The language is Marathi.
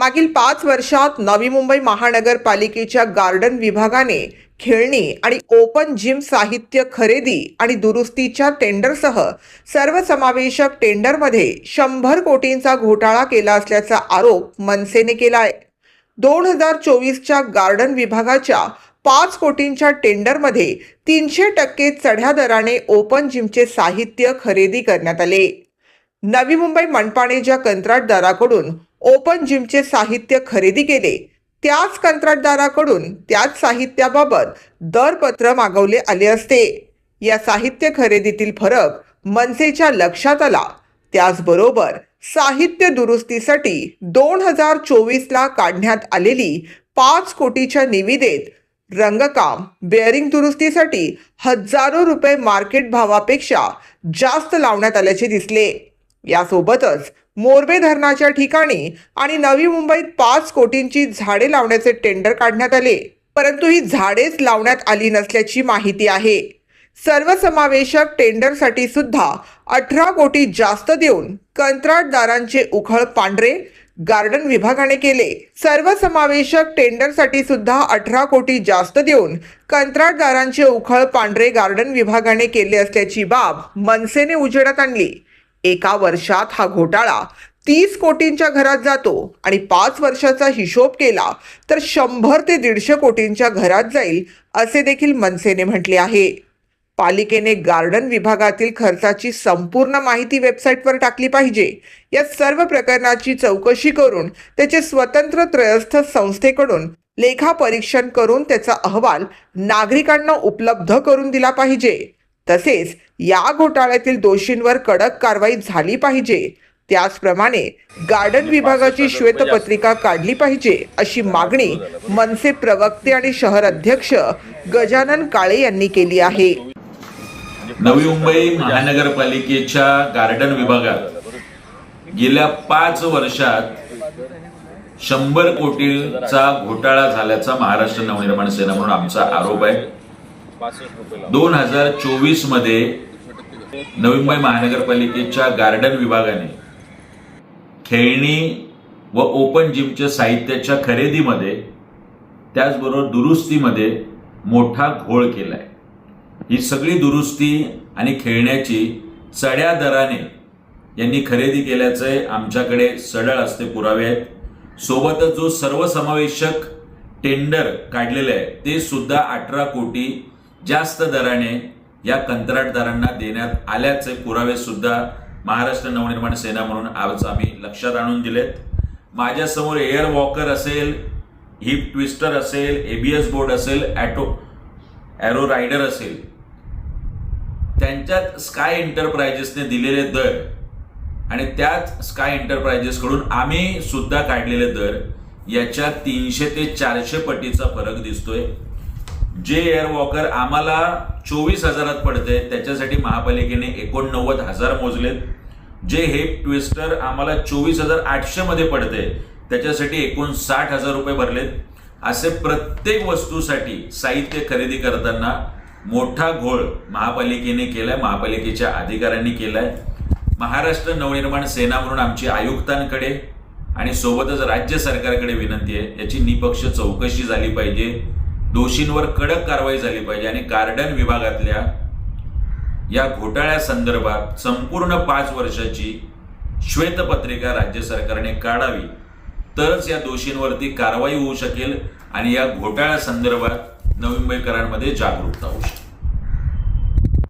मागील पाच वर्षात नवी मुंबई महानगरपालिकेच्या गार्डन विभागाने खेळणी आणि ओपन जिम साहित्य खरेदी आणि दुरुस्तीच्या टेंडरसह सर्वसमावेशक टेंडरमध्ये शंभर कोटींचा घोटाळा केला असल्याचा आरोप मनसेने केला आहे दोन हजार चोवीसच्या गार्डन विभागाच्या पाच कोटींच्या टेंडरमध्ये तीनशे टक्के चढ्या दराने ओपन जिमचे साहित्य खरेदी करण्यात आले. नवी मुंबई मनपाने ज्या कंत्राटदाराकडून ओपन जिमचे साहित्य खरेदी केले. त्याच कंत्राटदाराकडून त्याच साहित्याबाबत दरपत्र मागवले आले असते. या साहित्य खरेदीतील फरक मनसेच्या लक्षात आला. त्याचबरोबर साहित्य दुरुस्तीसाठी दोन हजार चोवीसला काढण्यात आलेली पाच कोटीच्या निविदेत रंगकाम बेअरिंग दुरुस्तीसाठी हजारो रुपये मार्केट भावापेक्षा जास्त लावण्यात आल्याचे दिसले. यासोबतच मोरबे धरणाच्या ठिकाणी आणि नवी मुंबईत पाच कोटींची झाडे लावण्याचे टेंडर काढण्यात आले. परंतु ही झाडेच लावण्यात आली नसल्याची माहिती आहे. सर्वसमावेशक टेंडरसाठी सुद्धा अठरा कोटी जास्त देऊन कंत्राटदारांचे उखळ पांढरे गार्डन विभागाने केले. सर्वसमावेशक टेंडरसाठी सुद्धा अठरा कोटी जास्त देऊन कंत्राटदारांचे उखळ पांढरे गार्डन विभागाने केले असल्याची बाब मनसेने उजेडात आणली. एका वर्षात हा घोटाळा तीस कोटींच्या घरात जातो आणि पाच वर्षाचा हिशोब केला तर शंभर ते दीडशे कोटींच्या घरात जाईल असे देखील मनसेने म्हटले आहे. पालिकेने गार्डन विभागातील खर्चाची संपूर्ण माहिती वेबसाईटवर टाकली पाहिजे. या सर्व प्रकरणाची चौकशी करून त्याचे स्वतंत्र त्रयस्थ संस्थेकडून लेखापरीक्षण करून त्याचा अहवाल नागरिकांना उपलब्ध करून दिला पाहिजे. तसेच या घोटाळ्यातील दोषींवर कडक कारवाई झाली पाहिजे. त्याचप्रमाणे गार्डन विभागाची श्वेतपत्रिका काढली पाहिजे अशी मागणी मनसे प्रवक्ते आणि शहर अध्यक्ष गजानन काळे यांनी केली आहे. नवी मुंबई महानगरपालिकेच्या गार्डन विभागात गेल्या पाच वर्षात शंभर कोटीचा घोटाळा झाल्याचा महाराष्ट्र नवनिर्माण सेना म्हणून आमचा आरोप आहे. दोन हजार चोवीसमध्ये नवी मुंबई महानगरपालिकेच्या गार्डन विभागाने खेळणी व ओपन जिमच्या साहित्याच्या खरेदीमध्ये त्याचबरोबर दुरुस्तीमध्ये मोठा घोळ केलाय. ही सगळी दुरुस्ती आणि खेळण्याची चढ्या दराने यांनी खरेदी केल्याचे आमच्याकडे सडळ असते पुरावे आहेत सोबतच जो सर्वसमावेशक टेंडर काढलेलं आहे ते सुद्धा अठरा कोटी जास्त दराने या कंत्राटदारांना देण्यात आल्याचे पुरावे सुद्धा महाराष्ट्र नवनिर्माण सेना म्हणून आज आम्ही लक्षात आणून दिलेत. माझ्यासमोर एअर वॉकर असेल हिप ट्विस्टर असेल एबीएस बोर्ड असेल ॲटो ॲरो रायडर असेल त्यांच्यात स्काय एंटरप्राइजेसने दिलेले दर आणि त्याच स्काय एंटरप्राइजेसकडून आम्ही सुद्धा काढलेले दर याच्या तीनशे ते चारशे पटीचा फरक दिसतोय. जे एअर वॉकर आम्हाला चोवीस हजारात पडते त्याच्यासाठी महापालिकेने एकोणनव्वद हजार मोजलेत. जे हेप ट्विस्टर आम्हाला चोवीस हजार आठशेमध्ये पडते त्याच्यासाठी एकोणसाठ हजार रुपये भरलेत. असे प्रत्येक वस्तूसाठी साहित्य खरेदी करताना मोठा घोळ महापालिकेने केलाय महापालिकेच्या अधिकाऱ्यांनी केलाय. महाराष्ट्र नवनिर्माण सेना म्हणून आमची आयुक्तांकडे आणि सोबतच राज्य सरकारकडे विनंती आहे याची निपक्ष चौकशी झाली पाहिजे. दोषींवर कडक कारवाई झाली पाहिजे आणि गार्डन विभागातल्या या घोटाळ्या संदर्भात संपूर्ण पाच वर्षाची श्वेतपत्रिका राज्य सरकारने काढावी. तरच या दोषींवरती कारवाई होऊ शकेल आणि या घोटाळ्या संदर्भात नवी मुंबईकरांमध्ये जागरूकता होऊ शकेल.